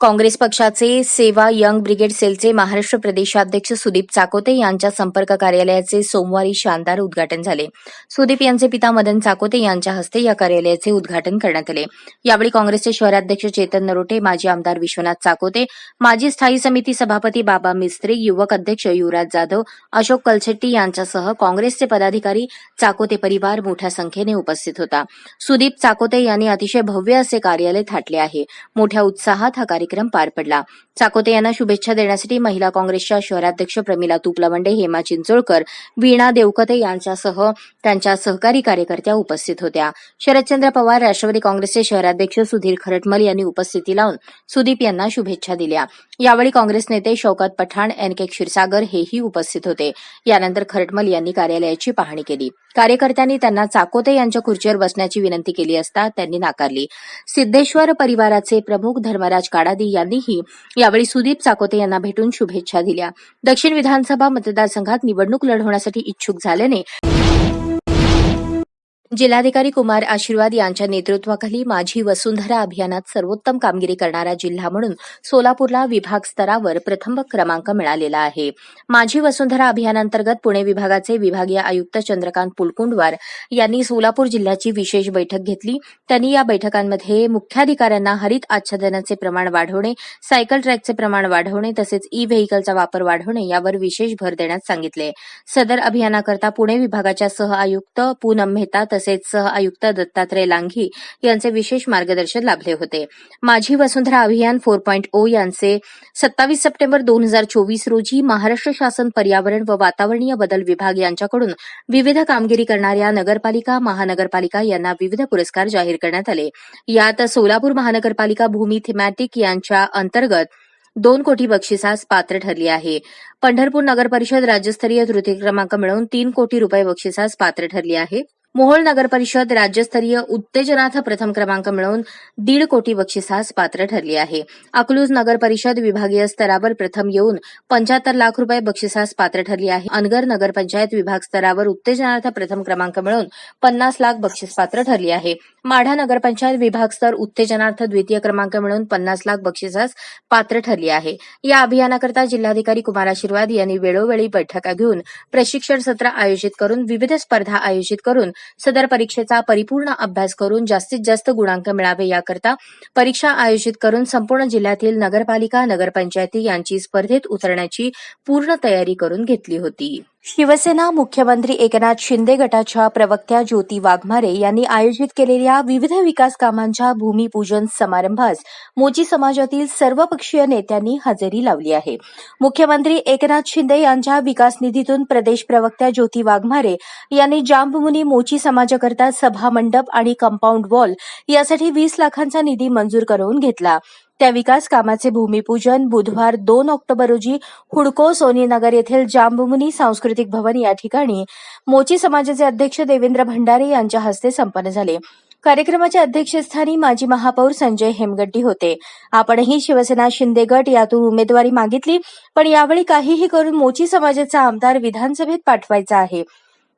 काँग्रेस पक्षाचे सेवा young brigade सेलचे महाराष्ट्र प्रदेशाध्यक्ष सुदीप चाकोते यांच्या संपर्क कार्यालयाचे सोमवारी शानदार उद्घाटन झाले. सुदीप यांचे पिता मदन चाकोते यांच्या हस्ते या कार्यालयाचे उद्घाटन करण्यात आले. यावेळी काँग्रेसचे शहराध्यक्ष चेतन नरोटे माजी आमदार विश्वनाथ चाकोते माजी स्थायी समिती सभापती बाबा मिस्त्री युवक अध्यक्ष युवराज जाधव अशोक कलशेट्टी यांच्यासह काँग्रेसचे पदाधिकारी चाकोते परिवार मोठ्या संख्येने उपस्थित होता. सुदीप चाकोते यांनी अतिशय भव्य असे कार्यालय थाटले आहे. मोठ्या उत्साहात हा कार्यक्रम कार्यक्रम पार पडला. चाकोते यांना शुभेच्छा देण्यासाठी महिला काँग्रेसच्या शहराध्यक्ष प्रमिला तुपलवंडे हेमा चिंचोळकर वीणा देवकते यांच्यासह त्यांच्या सहकारी कार्यकर्त्या उपस्थित होत्या. शरदचंद्र पवार राष्ट्रवादी काँग्रेसचे शहराध्यक्ष सुधीर खरटमल यांनी उपस्थिती लावून सुदीप यांना शुभेच्छा दिल्या. यावेळी काँग्रेस नेते शौकत पठाण एन के क्षीरसागर हेही उपस्थित होते. यानंतर खरटमल यांनी कार्यालयाची पाहणी केली. कार्यकर्त्यांनी त्यांना चाकोते यांच्या खुर्चीवर बसण्याची विनंती केली असता त्यांनी नाकारली. सिद्धेश्वर परिवाराचे प्रमुख धर्मराज काडा काडादी यांनीही यावेळी सुदीप चाकोते यांना भेटून शुभेच्छा दिल्या. दक्षिण विधानसभा मतदारसंघात निवडणूक लढवण्यासाठी इच्छुक झाल्याने जिल्हाधिकारी कुमार आशीर्वाद यांच्या नेतृत्वाखाली माझी वसुंधरा अभियानात सर्वोत्तम कामगिरी करणारा जिल्हा म्हणून सोलापूरला विभाग स्तरावर प्रथम क्रमांक मिळालेला आहे. माझी वसुंधरा अभियानांतर्गत पुणे विभागाचे विभागीय आयुक्त चंद्रकांत पुलकुंडवार यांनी सोलापूर जिल्ह्याची विशेष बैठक घेतली. त्यांनी या बैठकांमध्ये मुख्याधिकाऱ्यांना हरित आच्छादनाचे प्रमाण वाढवणे सायकल ट्रॅकचे प्रमाण वाढवणे तसेच ई व्हेकलचा वापर वाढवणे यावर विशेष भर देण्यास सांगितले. सदर अभियानाकरता पुणे विभागाच्या सह आयुक्त पूनम मेहता तसेच सह आयुक्त दत्तात्रय लांघी यांचे विशेष मार्गदर्शन लाभले होते. माझी वसुंधरा अभियान फोर पॉईंट ओ यांचे सत्तावीस सप्टेंबर दोन हजार चोवीस रोजी महाराष्ट्र शासन पर्यावरण व वातावरणीय बदल विभाग यांच्याकडून विविध कामगिरी करणाऱ्या नगरपालिका महानगरपालिका यांना विविध पुरस्कार जाहीर करण्यात आले. यात सोलापूर महानगरपालिका भूमी थिमॅटिक यांच्या अंतर्गत दोन कोटी बक्षिसास पात्र ठरली आहे. पंढरपूर नगर परिषद राज्यस्तरीय तृतीय क्रमांक मिळवून तीन कोटी रुपये बक्षिसास पात्र ठरली आहे. मोहोळ नगर परिषद राज्यस्तरीय उत्तेजनार्थ प्रथम क्रमांक मिळवून दीड कोटी बक्षिसास पात्र ठरली आहे. अकलूज नगर परिषद विभागीय स्तरावर प्रथम येऊन पंच्याहत्तर लाख रुपये बक्षिसास पात्र ठरली आहे. अनगर नगरपंचायत विभाग स्तरावर उत्तेजनार्थ प्रथम क्रमांक मिळवून पन्नास लाख बक्षीस पात्र ठरली आहे. माढा नगरपंचायत विभाग स्तर उत्तेजनार्थ द्वितीय क्रमांक मिळवून पन्नास लाख बक्षिसास पात्र ठरली आहे. या अभियानाकरता जिल्हाधिकारी कुमार आशीर्वाद यांनी वेळोवेळी बैठका घेऊन प्रशिक्षण सत्र आयोजित करून विविध स्पर्धा आयोजित करून सदर परीक्षेचा परिपूर्ण अभ्यास करून जास्तीत जास्त गुणांक मिळावे याकरता परीक्षा आयोजित करून संपूर्ण जिल्ह्यातील नगरपालिका नगरपंचायती यांची स्पर्धेत उतरण्याची पूर्ण तयारी करून घेतली होती. शिवसेना मुख्यमंत्री एकनाथ शिंदे गटाच्या प्रवक्त्या ज्योती वाघमारे यांनी आयोजित केलेल्या विविध विकास कामांच्या भूमिपूजन समारंभास मोची समाजातील सर्वपक्षीय नेत्यांनी हजेरी लावली आहे. मुख्यमंत्री एकनाथ शिंदे यांच्या विकास निधीतून प्रदेश प्रवक्त्या ज्योती वाघमारे यांनी जांबमुनी मोची समाजाकरता सभा मंडप आणि कंपाऊंड वॉल यासाठी वीस लाखांचा निधी मंजूर करून घेतला. त्या विकास कामाचे भूमिपूजन बुधवार दोन ऑक्टोबर रोजी हुडको सोनीनगर येथील जांबमुनी सांस्कृतिक भवन या ठिकाणी मोची समाजाचे अध्यक्ष देवेंद्र भंडारे यांच्या हस्ते संपन्न झाले. कार्यक्रमाच्या अध्यक्षस्थानी माजी महापौर संजय हेमगड्डी होते. आपणही शिवसेना शिंदे गट यातून उमेदवारी मागितली पण यावेळी काहीही करून मोची समाजाचा आमदार विधानसभेत पाठवायचा आहे.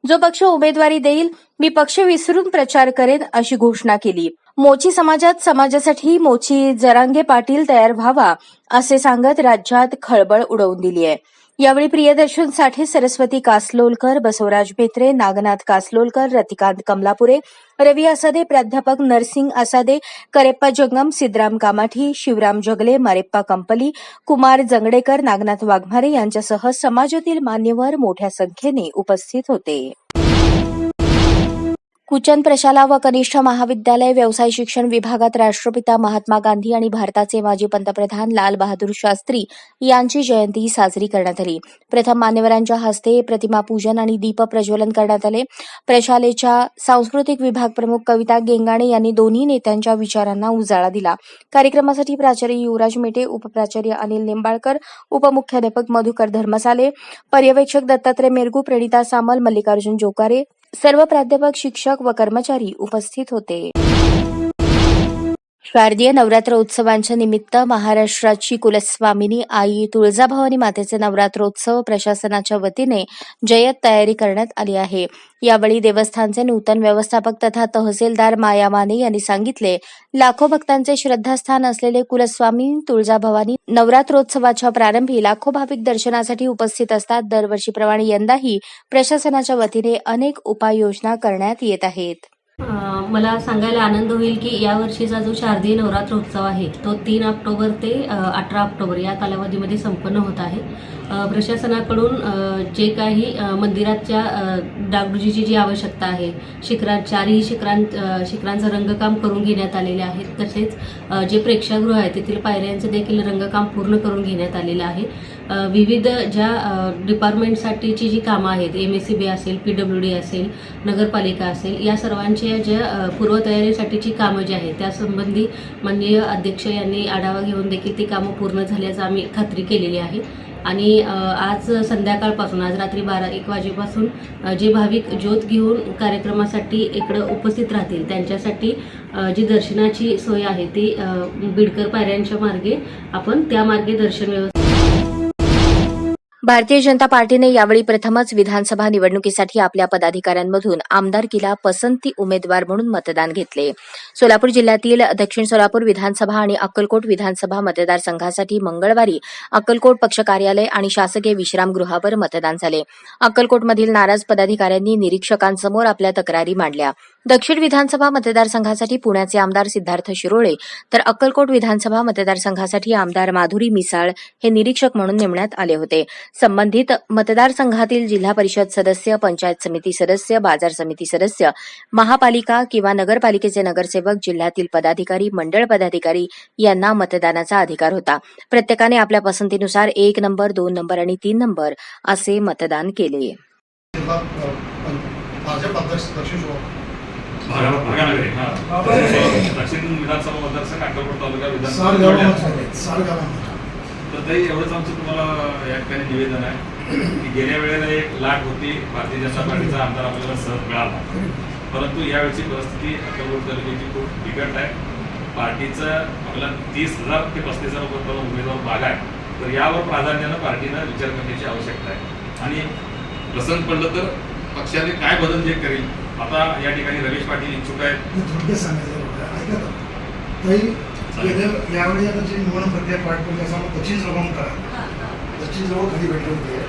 जो पक्ष उमेदवारी देईल मी पक्ष विसरून प्रचार करेन अशी घोषणा केली. मोची समाजात समाजासाठी मोची जरांगे पाटील तयार व्हावा असे सांगत राज्यात खळबळ उडवून दिली आहे यावेळी प्रियदर्शन साठे सरस्वती कासलोलकर बसवराज भेत्रे नागनाथ कासलोलकर रतिकांत कमलापुरे रवी असादे प्राध्यापक नरसिंग असादे करेप्पा जंगम सिद्धराम कामाठी शिवराम जगले मारेप्पा कंपली कुमार जंगडेकर नागनाथ वाघमारे यांच्यासह समाजातील मान्यवर मोठ्या संख्येने उपस्थित होते. कुचन प्रशाला व कनिष्ठ महाविद्यालय व्यवसाय शिक्षण विभागात राष्ट्रपिता महात्मा गांधी आणि भारताचे माजी पंतप्रधान लाल बहादूर शास्त्री यांची जयंती साजरी करण्यात आली. प्रथम मान्यवरांच्या हस्ते प्रतिमा पूजन आणि दीप प्रज्वलन करण्यात आले. प्रशालेच्या सांस्कृतिक विभाग प्रमुख कविता गेंगाणे यांनी दोन्ही नेत्यांच्या विचारांना उजाळा दिला. कार्यक्रमासाठी प्राचार्य युवराज मेटे उपप्राचार्य अनिल निंबाळकर उपमुख्याध्यापक मधुकर धर्मसाले पर्यवेक्षक दत्तात्रय मेरगू प्रणिता सामल मल्लिकार्जुन जोकारे सर्व प्राध्यापक शिक्षक व कर्मचारी उपस्थित होते. शारदीय नवरात्र उत्सवांच्या निमित्त महाराष्ट्राची कुलस्वामिनी आई तुळजाभवानी मातेचे नवरात्रोत्सव प्रशासनाच्या वतीने जय्यत तयारी करण्यात आली आहे. यावेळी देवस्थानचे नूतन व्यवस्थापक तथा तहसीलदार माया माने यांनी सांगितले लाखो भक्तांचे श्रद्धास्थान असलेले कुलस्वामी तुळजाभवानी नवरात्रोत्सवाच्या प्रारंभी लाखो भाविक दर्शनासाठी उपस्थित असतात. दरवर्षीप्रमाणे यंदाही प्रशासनाच्या वतीने अनेक उपाययोजना करण्यात येत आहेत. मला सांगायला आनंद होईल की यावर्षीचा जो शारदीय नवरात्र उत्सव आहे तो तीन ऑक्टोबर ते अठरा ऑक्टोबर या कालावधीमध्ये संपन्न होत आहे. प्रशासनाकडून जे काही मंदिराच्या डागडुजीची जी आवश्यकता आहे शिखरा चारही शिखरां शिखरांचं रंगकाम करून घेण्यात आलेले आहे तसेच जे प्रेक्षागृह आहे तेथील पायऱ्यांचे देखील रंगकाम पूर्ण करून घेण्यात आलेलं आहे. विविध ज्या डिपार्टमेंटसाठीची जी कामं आहेत एम एस सी बी असेल पी डब्ल्यू डी असेल नगरपालिका असेल या सर्वांच्या ज्या पूर्वतयारीसाठीची कामं जी आहेत त्यासंबंधी माननीय अध्यक्ष यांनी आढावा घेऊन देखील ती कामं पूर्ण झाल्याचं आम्ही खात्री केलेली आहे. आणि आज संध्याकाळपासून आज रात्री बारा एक वाजेपासून जे भाविक ज्योत घेऊन कार्यक्रमासाठी इकडं उपस्थित राहतील त्यांच्यासाठी जी दर्शनाची सोय आहे ती बिडकर पायऱ्यांच्या मार्गे आपण त्या मार्गे दर्शन व्यवस्था भारतीय जनता पार्टीने यावेळी प्रथमच विधानसभा निवडणुकीसाठी आपल्या पदाधिकाऱ्यांमधून आमदारकीला पसंती उमेदवार म्हणून मतदान घेतले. सोलापूर जिल्ह्यातील दक्षिण सोलापूर विधानसभा आणि अक्कलकोट विधानसभा मतदारसंघासाठी मंगळवारी अक्कलकोट पक्ष कार्यालय आणि शासकीय विश्रामगृहावर मतदान झाले. अक्कलकोटमधील नाराज पदाधिकाऱ्यांनी निरीक्षकांसमोर आपल्या तक्रारी मांडल्या. दक्षिण विधानसभा मतदारसंघासाठी पुण्याचे आमदार सिद्धार्थ शिरोळे तर अक्कलकोट विधानसभा मतदारसंघासाठी आमदार माधुरी मिसाळ हे निरीक्षक म्हणून नेमण्यात आले होते. संबंधित मतदारसंघातील जिल्हा परिषद सदस्य पंचायत समिती सदस्य बाजार समिती सदस्य महापालिका किंवा नगरपालिकेचे नगरसेवक जिल्ह्यातील पदाधिकारी मंडळ पदाधिकारी यांना मतदानाचा अधिकार होता. प्रत्येकाने आपल्या पसंतीनुसार एक नंबर दोन नंबर आणि तीन नंबर असे मतदान केले. भाजप अध्यक्ष दक्षिण भागानगरी हा. दक्षिण विधानसभा मतदारसंघ अक्कलकोट तालुका साल विधानसभा गावामध्ये निवडणूक. झाले, साल गावामध्ये. तर ताई एवढंच आमचं तुम्हाला या ठिकाणी निवेदन आहे. की गेल्या वेळेला एक लाट होती भारतीय जनता पार्टीचा आमदार आपल्याला सहज मिळाला. परंतु यावेळची परिस्थिती अक्कलकोट तालुक्याची खूप बिकट आहे. पार्टीचं आपल्याला तीस हजार ते पस्तीस हजार रुपये उमेदवार भाग आहे. तर यावर प्राधान्यानं पार्टीनं विचार करण्याची आवश्यकता आहे. आणि प्रसंग पडलं तर पक्षाने काय बदल जे करेल आता या ठिकाणी रमेश पाटील इच्छुक आहेत. थोडक्यात सांगायचं होतं. ऐका ना. ताई, गेल्या- यावेळी आता जी निवडणूक प्रक्रिया पार पडली असं दक्षिण जवळ करा. दक्षिण जवळ खाली भेटले होते?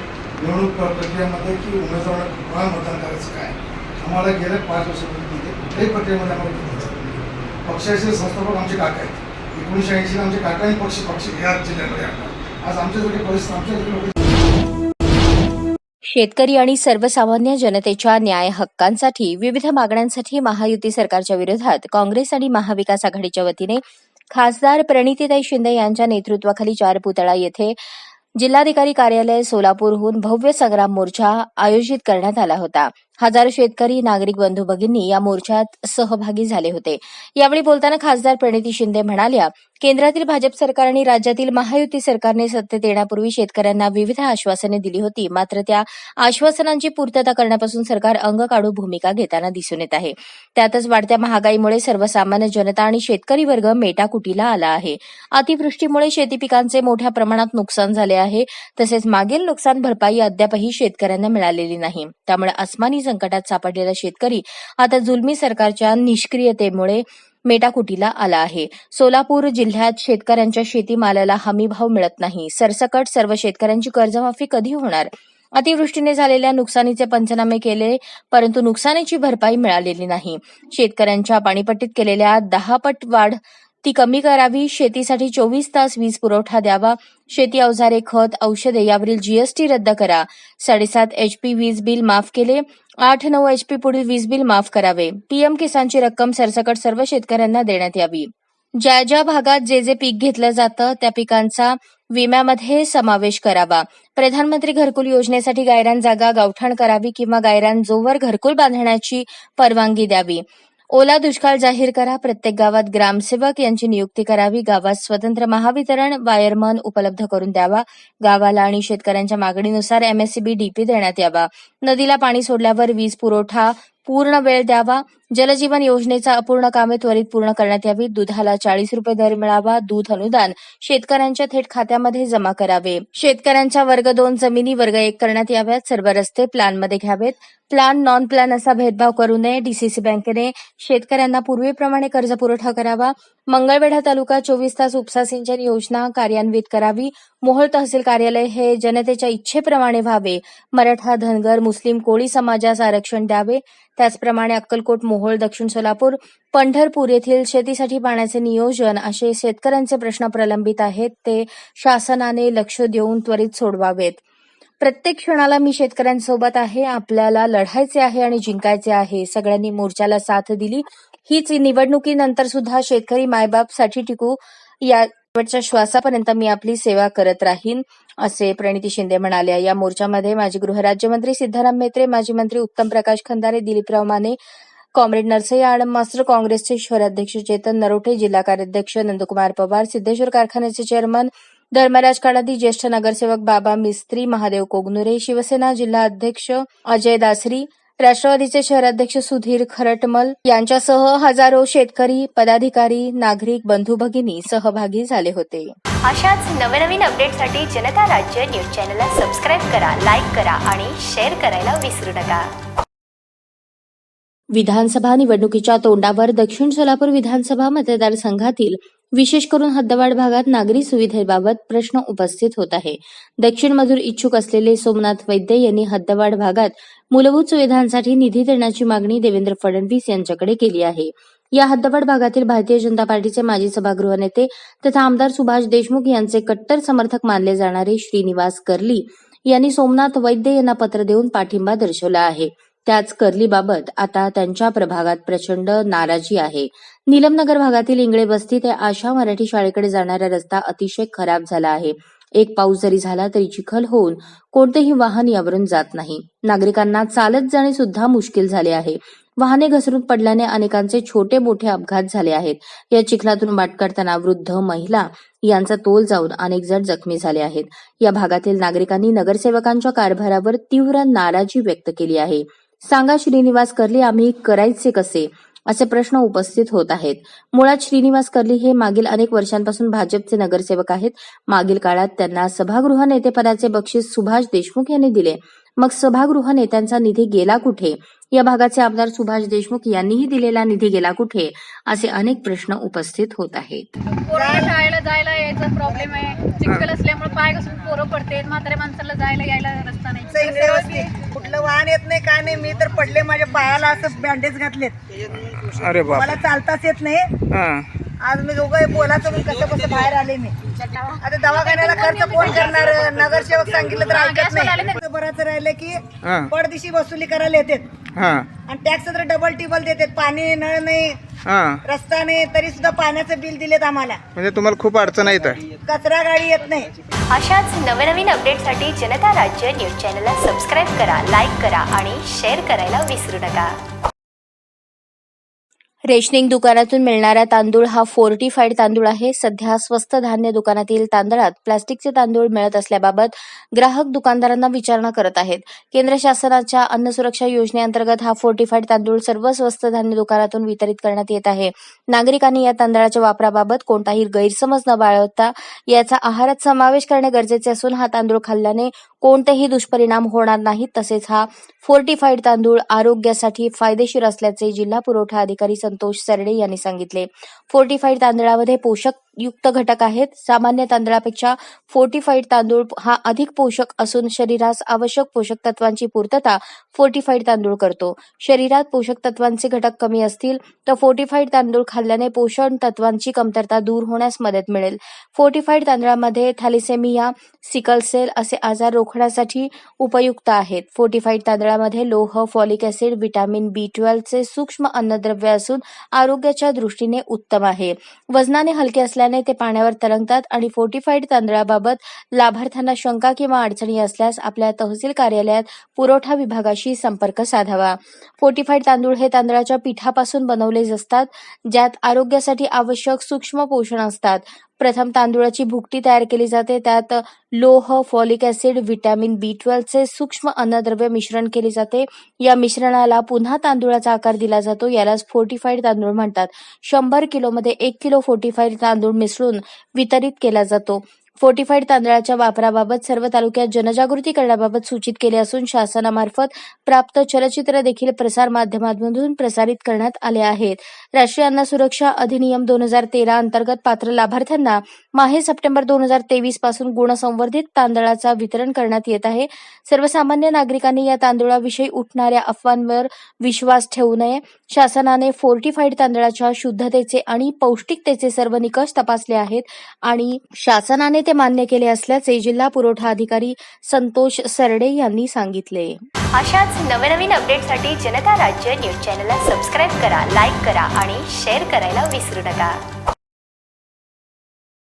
निवडणूक प्र- प्रक्रियेमध्ये की उमेदवाराला कोणाला मतदान करायचं काय? आम्हाला गेल्या पाच वर्षापूर्वी कुठल्याही प्रक्रियेमध्ये आम्हाला. पक्षाचे संस्थापक आमचे काका आहेत. एकोणीसशे ऐंशीला आमचे काकाही पक्ष पक्ष या जिल्ह्यामध्ये आणला आज आमच्यासाठी परिस्थिती आमच्यासाठी लोक शेतकरी आणि सर्वसामान्य जनतेच्या न्याय हक्कांसाठी विविध मागण्यांसाठी महायुती सरकारच्या विरोधात काँग्रेस आणि महाविकास आघाडीच्या वतीने खासदार प्रणितीताई शिंदे यांच्या नेतृत्वाखाली चार पुतळा येथे जिल्हाधिकारी कार्यालय सोलापूरहून भव्य संग्राम मोर्चा आयोजित करण्यात आला होता. हजारो शेतकरी नागरिक बंधू भगिनी या मोर्चात सहभागी झाले होते. यावेळी बोलताना खासदार प्रणिती शिंदे म्हणाल्या केंद्रातील भाजप सरकार आणि राज्यातील महायुती सरकारने सत्तेत येण्यापूर्वी शेतकऱ्यांना विविध आश्वासने दिली होती. मात्र त्या आश्वासनांची पूर्तता करण्यापासून सरकार अंग काढू भूमिका घेताना दिसून येत आहे. त्यातच वाढत्या महागाईमुळे सर्वसामान्य जनता आणि शेतकरी वर्ग मेटाकुटीला आला आहे. अतिवृष्टीमुळे शेती पिकांचे मोठ्या प्रमाणात नुकसान झाले आहे. तसेच मागील नुकसान भरपाई अद्यापही शेतकऱ्यांना मिळालेली नाही. त्यामुळे अस्मानी संकटात सापडलेला शेतकरी आता जुलमी सरकारच्या निष्क्रियतेमुळे मेटाकुटीला आला आहे. सोलापूर जिल्ह्यात शेतकऱ्यांच्या शेतीमालाला हमीभाव मिळत नाही. सरसकट सर्व शेतकऱ्यांची कर्जमाफी कधी होणार? अतिवृष्टीने झालेल्या नुकसानीचे पंचनामे केले परंतु नुकसानीची भरपाई मिळालेली नाही. शेतकऱ्यांच्या पाणीपट्टीत केलेल्या दहा पट वाढ ती कमी करावी शेतीसाठी चोवीस तास वीज पुरवठा द्यावा शेती अवजारे खत औषधे यावरील जीएसटी रद्द करा. साडेसात एचपी वीज बिल माफ केले आठ नऊ एचपी पुढील वीज बिल माफ करावे. पीएम किसानची रक्कम सरसकट सर्व शेतकऱ्यांना देण्यात यावी. ज्या ज्या भागात जे जे पीक घेतलं जातं त्या पिकांचा विम्यामध्ये समावेश करावा. प्रधानमंत्री घरकुल योजनेसाठी गायरान जागा गावठाण करावी किंवा गायरान जोवर घरकुल बांधण्याची परवानगी द्यावी. ओला दुष्काळ जाहीर करा. प्रत्येक गावात ग्रामसेवक यांची नियुक्ती करावी. गावात स्वतंत्र महावितरण वायरमन उपलब्ध करून द्यावा. गावाला आणि शेतकऱ्यांच्या मागणीनुसार एमएससीबी डीपी देण्यात यावा. नदीला पाणी सोडल्यावर वीज पुरवठा पूर्ण वेळ द्यावा. जलजीवन योजनेचा अपूर्ण कामे त्वरित पूर्ण करण्यात यावी दुधाला चाळीस रुपये दर मिळावा. दूध अनुदान शेतकऱ्यांच्या थेट खात्यामध्ये जमा करावे. शेतकऱ्यांच्या वर्ग दोन जमिनी वर्ग एक करण्यात याव्यात. सर्व रस्ते प्लॅनमध्ये घ्यावेत. प्लॅन नॉन प्लॅन असा भेदभाव करू नये. डीसीसी बँकेने शेतकऱ्यांना पूर्वीप्रमाणे कर्ज पुरवठा करावा. मंगळवेढा तालुका चोवीस तास उपसा सिंचन योजना कार्यान्वित करावी. मोहोळ तहसील कार्यालय हे जनतेच्या इच्छेप्रमाणे व्हावे. मराठा धनगर मुस्लिम कोळी समाजास आरक्षण द्यावे. त्याचप्रमाणे अक्कलकोट मोहोळ दक्षिण सोलापूर पंढरपूर येथील शेतीसाठी पाण्याचे नियोजन असे शेतकऱ्यांचे प्रश्न प्रलंबित आहेत. ते शासनाने लक्ष देऊन त्वरित सोडवावेत. प्रत्येक क्षणाला मी शेतकऱ्यांसोबत आहे. आपल्याला लढायचे आहे आणि जिंकायचे आहे. सगळ्यांनी मोर्चाला साथ दिली. हीच निवडणुकीनंतर सुद्धा शेतकरी मायबापसाठी टिकू या शेवटच्या श्वासापर्यंत मी आपली सेवा करत राहीन असे प्रणिती शिंदे म्हणाल्या. या मोर्चामध्ये माजी गृहराज्यमंत्री सिद्धाराम मेत्रे माजी मंत्री उत्तम प्रकाश खंदारे दिलीपराव माने कॉम्रेड नरसय्या आडम मास्टर काँग्रेसचे शहराध्यक्ष चेतन नरोटे जिल्हा कार्याध्यक्ष नंदकुमार पवार सिद्धेश्वर कारखान्याचे चेअरमन धर्मराज काळादी ज्येष्ठ नगरसेवक बाबा मिस्त्री महादेव कोगनुरे शिवसेना जिल्हा अध्यक्ष अजय दासरी राष्ट्रवादीचे शहराध्यक्ष सुधीर खरटमल यांच्यासह हजारो शेतकरी पदाधिकारी नागरिक बंधू भगिनी सहभागी झाले होते. अशाच नवनवीन अपडेटसाठी जनता राज्य न्यूज चॅनलला सबस्क्राईब करा लाईक करा आणि शेअर करायला विसरू नका. विधानसभा निवडणुकीच्या तोंडावर दक्षिण सोलापूर विधानसभा मतदारसंघातील विशेष करून हद्दवाड भागात नागरी सुविधेबाबत प्रश्न उपस्थित होत आहे. दक्षिण मजूर इच्छुक असलेले सोमनाथ वैद्य यांनी हद्दवाड भागात मूलभूत सुविधांसाठी निधी देण्याची मागणी देवेंद्र फडणवीस यांच्याकडे केली आहे. या हद्दवाड भागातील भारतीय जनता पार्टीचे माजी सभागृह नेते तथा आमदार सुभाष देशमुख यांचे कट्टर समर्थक मानले जाणारे श्रीनिवास कर्ली यांनी सोमनाथ वैद्य यांना पत्र देऊन पाठिंबा दर्शवला आहे. त्याच कर्लीबाबत आता त्यांच्या प्रभागात प्रचंड नाराजी आहे. निलमनगर भागातील इंगळे बस्ती ते आशा मराठी शाळेकडे जाणारा रस्ता अतिशय खराब झाला आहे. एक पाऊस जरी झाला तरी चिखल होऊन कोणतेही वाहन यावरून जात नाही. नागरिकांना चालत जाणे सुद्धा मुश्किल झाले आहे. वाहने घसरून पडल्याने अनेकांचे छोटे मोठे अपघात झाले आहेत. या चिखलातून वाट काढताना वृद्ध महिला यांचा तोल जाऊन अनेक जण जखमी झाले आहेत. या भागातील नागरिकांनी नगरसेवकांच्या कारभारावर तीव्र नाराजी व्यक्त केली आहे. सांगा श्रीनिवास कर्ली आम्ही करायचे कसे? असे प्रश्न उपस्थित होत आहेत. मुळात श्रीनिवास कर्ली हे मागील अनेक वर्षांपासून भाजपचे नगरसेवक आहेत. मागील काळात त्यांना सभागृह नेतेपदाचे बक्षीस सुभाष देशमुख यांनी दिले. मग सभागृह नेत्यांचा निधी गेला कुठे? या भागाचे आमदार सुभाष देशमुख यांनीही दिलेला निधी गेला कुठे? असे अनेक प्रश्न उपस्थित होत आहेत. शाळेला जायला यायचा प्रॉब्लेम आहे. चिखल असल्यामुळे पाय घसरून पोरं पडते. म्हाताऱ्या माणसाला जायला यायला रस्ता नाही. कुठलं वाहन येत नाही काय नाही. मी तर पडले माझ्या पायाला असं बँडेज घातलेत. अरे मला चालताच येत नाही. हा. आज मी दोघं बोलाचं म्हणून कसं कसं बाहेर आले मी. आता दवाखान्याला खर्च कोण करणार? नगरसेवक सांगितलं तर ऐकत नाही. बराच राहिलं की पडदिशी वसुली करायला येतात. हा. आणि टॅक्स तर डबल टिबल देतात. पाणी नळ नाही. हा. रस्ता नाही. तरी सुद्धा पाण्याचं बिल दिलेत आम्हाला. म्हणजे तुम्हाला खूप अडचण येत आहे कचरा गाडी येत नाही. अशाच नवनवीन अपडेटसाठी जनता राज्य न्यूज चॅनलला सबस्क्राईब करा लाईक करा आणि शेअर करायला विसरू नका. रेशनिंग दुकानातून मिळणारा तांदूळ हा फोर्टिफाईड तांदूळ आहे. सध्या स्वस्त धान्य दुकानातील तांदळात प्लास्टिकचे तांदूळ मिळत असल्याबाबत ग्राहक दुकानदारांना विचारणा करत आहेत. केंद्र शासनाच्या अन्न सुरक्षा योजनेअंतर्गत हा फोर्टिफाईड तांदूळ सर्व स्वस्त धान्य दुकानातून वितरित करण्यात येत आहे. नागरिकांनी या तांदळाच्या वापराबाबत कोणताही गैरसमज न बाळगता याचा आहारात समावेश करणे गरजेचे असून हा तांदूळ खाल्ल्याने कोणतेही दुष्परिणाम होणार नाहीत. तसेच हा फोर्टिफाईड तांदूळ आरोग्यासाठी फायदेशीर असल्याचे जिल्हा पुरवठा अधिकारी संतोष सरडे यांनी सांगितले. फोर्टिफाईड तांदळामध्ये पोषक युक्त घटक आहेत. सामान्य तांदळापेक्षा फोर्टिफाईड तांदूळ हा अधिक पोषक असून शरीरास आवश्यक पोषक तत्वांची पूर्तता फोर्टिफाईड तांदूळ करतो. शरीरात पोषक तत्वांचे घटक कमी असतील तर फोर्टिफाईड तांदूळ खाल्ल्याने पोषण तत्वांची कमतरता दूर होण्यास मदत मिळेल. फोर्टिफाईड तांदळामध्ये थॅलिसेमिया सिकल सेल असे आजार रोखण्यासाठी उपयुक्त आहेत. फोर्टिफाईड तांदळामध्ये लोह फॉलिक ऍसिड व्हिटॅमिन बी चे सूक्ष्म अन्नद्रव्य असून आरोग्याच्या दृष्टीने उत्तम आहे. वजनाने हलके असल्याने ते पाण्यावर तरंगतात आणि फोर्टिफाईड तांदळाबाबत लाभार्थ्यांना शंका किंवा अडचणी असल्यास आपल्या तहसील कार्यालयात पुरवठा विभागाशी संपर्क साधावा. फोर्टिफाईड तांदूळ हे तांदळाच्या पिठापासून बनवले असतात ज्यात आरोग्यासाठी आवश्यक सूक्ष्म पोषण असतात. प्रथम तांदूळाची भुकटी तयार केली जाते. त्यात लोह फॉलिक ऍसिड व्हिटॅमिन बी ट्वेल्वचे सूक्ष्म अन्नद्रव्य मिश्रण केले जाते. या मिश्रणाला पुन्हा तांदूळाचा आकार दिला जातो. यालाच फोर्टिफाईड तांदूळ म्हणतात. शंभर किलोमध्ये एक किलो फोर्टिफाईड तांदूळ मिसळून वितरित केला जातो. फोर्टिफाईड तांदळाच्या वापराबाबत सर्व तालुक्यात जनजागृती करण्याबाबत सूचित केले असून शासनामार्फत प्राप्त चलचित्र देखील प्रसार माध्यमांमधून प्रसारित करण्यात आले आहेत. राष्ट्रीय अन्न सुरक्षा अधिनियम दोन हजार तेरा अंतर्गत पात्र लाभार्थ्यांना माहे सप्टेंबर दोन हजार तेवीसपासून गुणसंवर्धित तांदळाचा वितरण करण्यात येत आहे. सर्वसामान्य नागरिकांनी या तांदूळाविषयी उठणाऱ्या अफवांवर विश्वास ठेवू नये. शासनाने फोर्टिफाईड तांदळाच्या शुद्धतेचे आणि पौष्टिकतेचे सर्व निकष तपासले आहेत आणि शासनाने ते मान्य केले असल्याचे जिल्हा पुरवठा अधिकारी संतोष सरडे यांनी सांगितले. अशाच नवनवीन अपडेटसाठी जनता राज्य न्यूज चॅनलला सबस्क्राईब करा लाईक करा आणि शेअर करायला विसरू नका.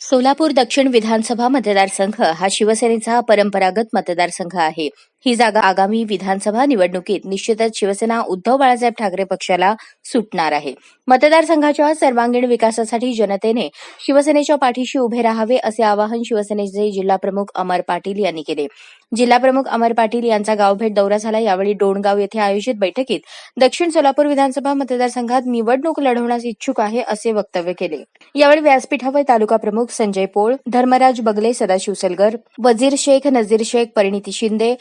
सोलापूर दक्षिण विधानसभा मतदारसंघ हा शिवसेनेचा परंपरागत मतदारसंघ आहे. ही जागा आगामी विधानसभा निवडणुकीत निश्चितच शिवसेना उद्धव बाळासाहेब ठाकरे पक्षाला सुटणार आहे. मतदारसंघाच्या सर्वांगीण विकासासाठी जनतेने शिवसेनेच्या पाठीशी उभे राहावे असे आवाहन शिवसेनेचे जिल्हाप्रमुख अमर पाटील यांनी केले. जिल्हाप्रमुख अमर पाटील यांचा गावभेट दौरा झाला. यावेळी डोणगाव येथे आयोजित बैठकीत दक्षिण सोलापूर विधानसभा मतदारसंघात निवडणूक लढवण्यास इच्छुक आहे असे वक्तव्य केले. यावेळी व्यासपीठावर तालुका प्रमुख संजय पोळ धर्मराज बगले सदाशिव सलगर वजीर शेख नजीर शेख परिणिती शिंदे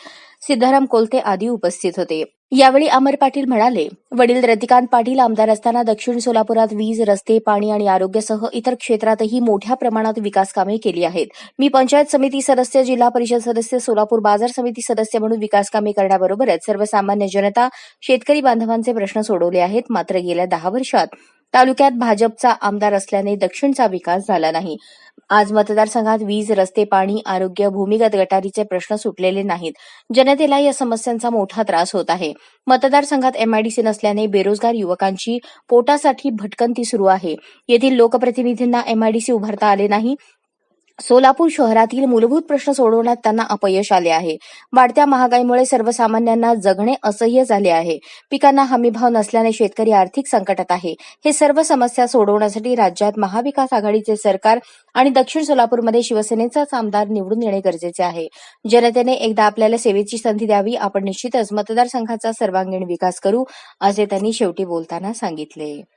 सिद्धाराम कोलते आदी उपस्थित होते. यावेळी अमर पाटील म्हणाले वडील रतिकांत पाटील आमदार असताना दक्षिण सोलापुरात वीज रस्ते पाणी आणि आरोग्यासह इतर क्षेत्रातही मोठ्या प्रमाणात विकास कामे केली आहेत. मी पंचायत समिती सदस्य जिल्हा परिषद सदस्य सोलापूर बाजार समिती सदस्य म्हणून विकास कामे करण्याबरोबरच सर्वसामान्य जनता शेतकरी बांधवांचे प्रश्न सोडवले आहेत. मात्र गेल्या दहा वर्षात तालुक्यात भाजपचा आमदार असल्याने दक्षिणचा विकास झाला नाही. आज मतदारसंघात वीज रस्ते पाणी आरोग्य भूमिगत गटारीचे प्रश्न सुटलेले नाहीत. जनतेला या समस्यांचा मोठा त्रास होत आहे. मतदारसंघात एमआयडीसी नसल्याने बेरोजगार युवकांची पोटासाठी भटकंती सुरू आहे. येथील लोकप्रतिनिधींना एमआयडीसी उभारता आले नाही. सोलापूर शहरातील मूलभूत प्रश्न सोडवण्यात त्यांना अपयश आले आहे. वाढत्या महागाईमुळे सर्वसामान्यांना जगणे असह्य झाले आहे. पिकांना हमीभाव नसल्याने शेतकरी आर्थिक संकटात आहे. हे सर्व समस्या सोडवण्यासाठी राज्यात महाविकास आघाडीचे सरकार आणि दक्षिण सोलापूरमध्ये शिवसेनेचाच आमदार निवडून येणे गरजेचे आहे. जनतेने एकदा आपल्याला सेवेची संधी द्यावी. आपण निश्चितच मतदारसंघाचा सर्वांगीण विकास करू असे त्यांनी शेवटी बोलताना सांगितले.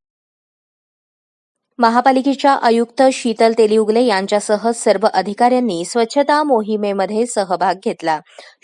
महापालिकेच्या आयुक्त शीतल तेलिउगले यांच्यासह सर्व अधिकाऱ्यांनी स्वच्छता मोहिमेमध्ये सहभाग घेतला.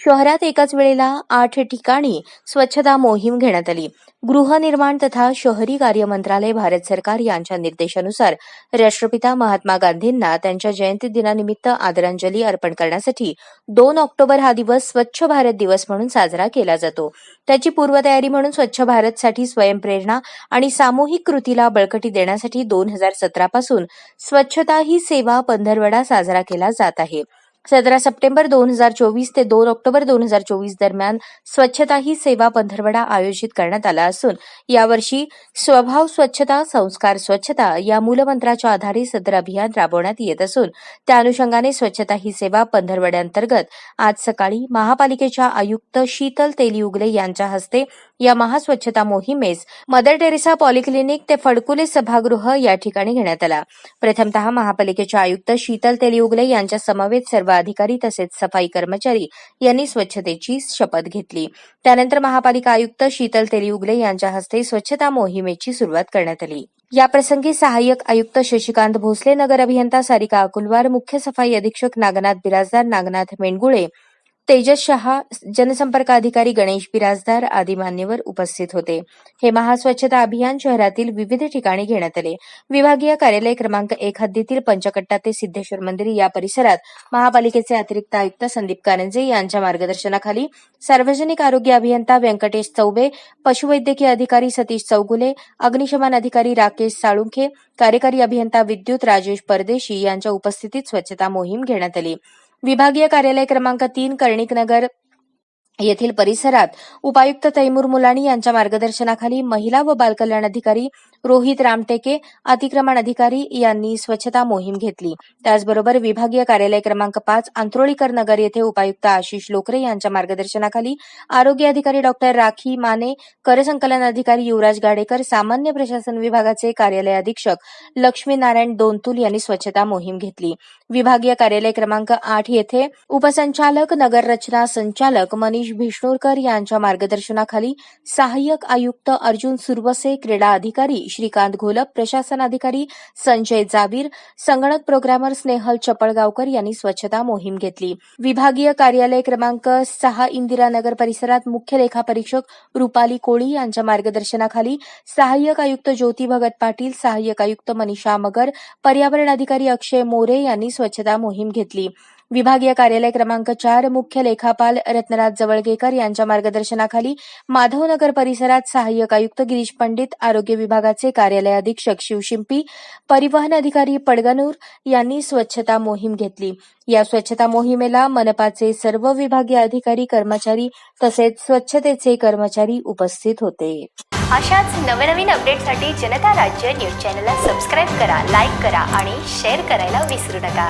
शहरात एकाच वेळेला आठ ठिकाणी स्वच्छता मोहीम घेण्यात आली. गृहनिर्माण तथा शहरी कार्य मंत्रालय भारत सरकार यांच्या निर्देशानुसार राष्ट्रपिता महात्मा गांधींना त्यांच्या जयंती दिनानिमित्त आदरांजली अर्पण करण्यासाठी दोन ऑक्टोबर हा दिवस स्वच्छ भारत दिवस म्हणून साजरा केला जातो. त्याची पूर्वतयारी म्हणून स्वच्छ भारतसाठी स्वयंप्रेरणा आणि सामूहिक कृतीला बळकटी देण्यासाठी दोन हजार सतरा पासून स्वच्छता ही सेवा पंधरवडा साजरा केला जात आहे. सतरा सप्टेंबर दोन हजार चोवीस ते दोन ऑक्टोबर दोन हजार चोवीस दरम्यान स्वच्छता ही सेवा पंधरवडा आयोजित करण्यात आला असून यावर्षी स्वभाव स्वच्छता संस्कार स्वच्छता या मूलमंत्राच्या आधारे सदर अभियान राबवण्यात येत असून त्या अनुषंगाने स्वच्छता ही सेवा पंधरवड्यांतर्गत आज सकाळी महापालिकेच्या आयुक्त शीतल तेलिउगले यांच्या हस्ते या महास्वच्छता मोहिमेस मदर टेरेसा पॉलिक्लिनिक ते फडकुले सभागृह या ठिकाणी घेण्यात आला. प्रथमतः महापालिकेच्या आयुक्त शीतल तेलिउगले यांच्या समवेत सर्व अधिकारी तसेच सफाई कर्मचारी यांनी स्वच्छतेची शपथ घेतली. त्यानंतर महापालिका आयुक्त शीतल तेलिउगले यांच्या हस्ते स्वच्छता मोहिमेची सुरुवात करण्यात आली. याप्रसंगी सहाय्यक आयुक्त शशिकांत भोसले नगर अभियंता सारिका अकुलवार मुख्य सफाई अधीक्षक नागनाथ बिराजदार नागनाथ मेणगुळे तेजस शहा जनसंपर्क अधिकारी गणेश बिराजदार आदी मान्यवर उपस्थित होते. हे महास्वच्छता अभियान शहरातील विविध ठिकाणी घेण्यात आले. विभागीय कार्यालय क्रमांक एक हद्दीतील पंचकट्टा ते सिद्धेश्वर मंदिर या परिसरात महापालिकेचे अतिरिक्त आयुक्त संदीप कारंजे यांच्या मार्गदर्शनाखाली सार्वजनिक आरोग्य अभियंता व्यंकटेश चौबे पशुवैद्यकीय अधिकारी सतीश चौगुले अग्निशमन अधिकारी राकेश साळुंखे कार्यकारी अभियंता विद्युत राजेश परदेशी यांच्या उपस्थितीत स्वच्छता मोहीम घेण्यात आली. विभागीय कार्यालय क्रमांक तीन कर्णिक नगर येथील परिसरात उपायुक्त तैमूर मुलाणी यांच्या मार्गदर्शनाखाली महिला व बालकल्याण अधिकारी रोहित रामटेके अतिक्रमण अधिकारी यांनी स्वच्छता मोहीम घेतली. त्याचबरोबर विभागीय कार्यालय क्रमांक पाच आंत्रोळीकर नगर येथे उपायुक्त आशिष लोकरे यांच्या मार्गदर्शनाखाली आरोग्य अधिकारी डॉक्टर राखी माने करसंकलन अधिकारी युवराज गाडेकर सामान्य प्रशासन विभागाचे कार्यालय अधीक्षक लक्ष्मीनारायण दोनतुल यांनी स्वच्छता मोहीम घेतली. विभागीय कार्यालय क्रमांक आठ येथे उपसंचालक नगर रचना संचालक मनीष भिष्णूरकर यांच्या मार्गदर्शनाखाली सहाय्यक आयुक्त अर्जुन सुरवसे क्रीडा अधिकारी श्रीकांत घोलप प्रशासन अधिकारी संजय जावीर संगणक प्रोग्रामर स्नेहल चपळगावकर यांनी स्वच्छता मोहीम घेतली. विभागीय कार्यालय क्रमांक सहा इंदिरानगर परिसरात मुख्य लेखापरीक्षक रुपाली कोळी यांच्या मार्गदर्शनाखाली सहाय्यक आयुक्त ज्योती भगत पाटील सहाय्यक आयुक्त मनीषा मगर पर्यावरण अधिकारी अक्षय मोरे यांनी स्वच्छता मोहीम घेतली. विभागीय कार्यालय क्रमांक चार मुख्य लेखापाल रत्नराज जवळगेकर यांच्या मार्गदर्शनाखाली माधवनगर परिसरात सहाय्यक आयुक्त गिरीश पंडित आरोग्य विभागाचे कार्यालय अधीक्षक शिवशिंपी परिवहन अधिकारी पडगनूर यांनी स्वच्छता मोहीम घेतली. या स्वच्छता मोहिमेला मनपाचे सर्व विभागीय अधिकारी कर्मचारी तसेच स्वच्छतेचे कर्मचारी उपस्थित होते. अशाच नवनवीन अपडेटसाठी जनता राज्य न्यूज चॅनलला सबस्क्राईब करा लाईक करा आणि शेअर करायला विसरू नका.